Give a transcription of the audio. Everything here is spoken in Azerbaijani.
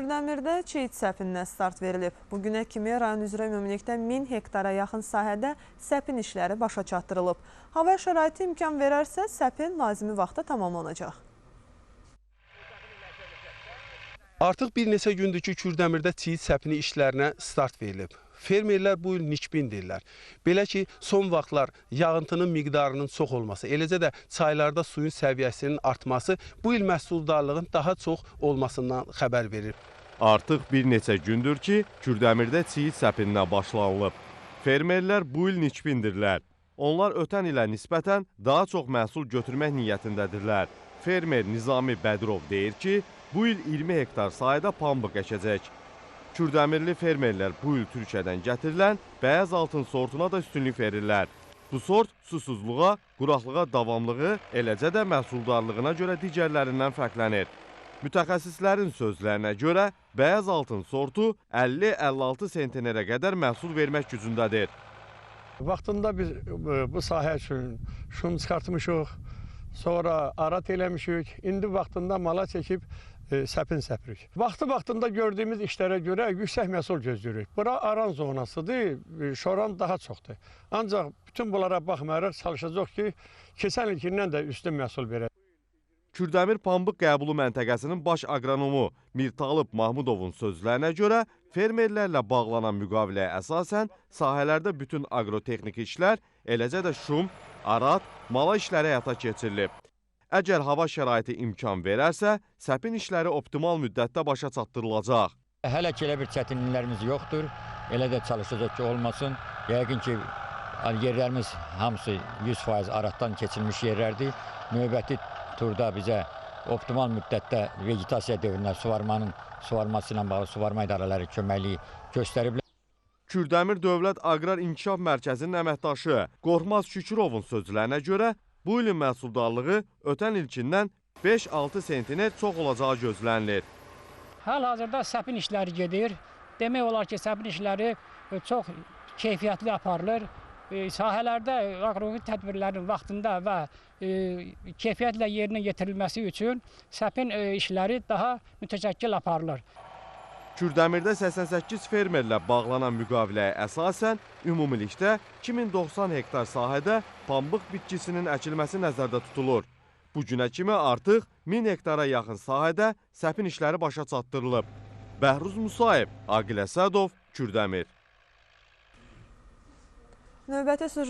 Kürdəmirdə çiyid səpinə start verilib. Bugünə kimi rayon üzrə ümumilikdə 1000 hektara yaxın sahədə səpin işləri başa çatdırılıb. Hava şəraiti imkan verərsə, səpin lazımi vaxtda tamamlanacaq. Artıq bir neçə gündür ki, Kürdəmirdə çiyid səpini işlərinə start verilib. Fermerlər bu il nikbindirlər. Belə ki, son vaxtlar yağıntının miqdarının çox olması, eləcə də çaylarda suyun səviyyəsinin artması bu il məhsuldarlığın daha çox olmasından xəbər verir. Artıq bir neçə gündür ki, Kürdəmirdə çiyid səpinə başlanılıb. Fermerlər bu il nikbindirlər. Onlar ötən ilə nisbətən daha çox məhsul götürmək niyyətindədirlər. Fermer Nizami Bədirov deyir ki, bu il 20 hektar sahədə pambıq əkəcək. Kürdəmirli fermerlər bu il Türkiyədən gətirilən bəyaz altın sortuna da üstünlük verirlər. Bu sort susuzluğa, quraqlığa davamlığı, eləcə də məhsuldarlığına görə digərlərindən fərqlənir. Mütəxəssislərin sözlərinə görə bəyaz altın sortu 50-56 sentenerə qədər məhsul vermək gücündədir. Vaxtında biz bu- bu sahə üçün şum çıxartmışıq, sonra arat eləmişik. İndi vaxtında mala çəkib e, səpin səpirik. Vaxtı vaxtında gördüyümüz işlərə görə yüksək məhsul gözləyirik. Bura aran zonasıdır, e, şoran daha çoxdur. Ancaq bütün bunlara baxmayaraq çalışacaq ki, keçən ilkindən də üstün məhsul verək. Kürdəmir pambıq qəbulu məntəqəsinin baş aqronomu Mirtalıb Mahmudovun sözlərinə görə fermerlərlə bağlanan müqaviləyə əsasən sahələrdə bütün aqrotexniki işlər, eləcə də şum, arat, mala işləri həyata keçirilib. Əgər hava şəraiti imkan verərsə, səpin işləri optimal müddətdə başa çatdırılacaq. Hələ ki elə bir çətinliklərimiz yoxdur. Elə də çalışacaq ki, olmasın. Yəqin ki, yerlərimiz hamısı 100% aratdan keçilmiş yerlərdir. Növbəti turda bizə optimal müddətdə vegetasiya dövründə suvarmanın suvarması ilə bağlı suvarma idarələri köməkliyi göstəriblər. Kürdəmir Dövlət Aqrar İnkişaf Mərkəzinin əməkdaşı Qorxmaz Şükürovun sözlərinə görə bu ilin məhsuldarlığı ötən ilkindən 5-6 sentiner çox olacağı gözlənilir. Hal-hazırda səpin işləri gedir. Demək olar ki, səpin işləri e, çox keyfiyyətli aparılır. E, Sahələrdə aqronomi tədbirlərin vaxtında və e, keyfiyyətlə yerinə yetirilməsi üçün səpin işləri daha mütəşəkkil aparılır. Kürdəmirdə 88 fermerlə bağlanan müqaviləyə əsasən ümumilikdə 2090 hektar sahədə pambıq bitkisinin əkilməsi nəzərdə tutulur. Bu günə kimi artıq 1000 hektara yaxın sahədə səpin işləri başa çatdırılıb. Bəhruz Musayev, Aqil Əsədov, Kürdəmir. Növbəti süjet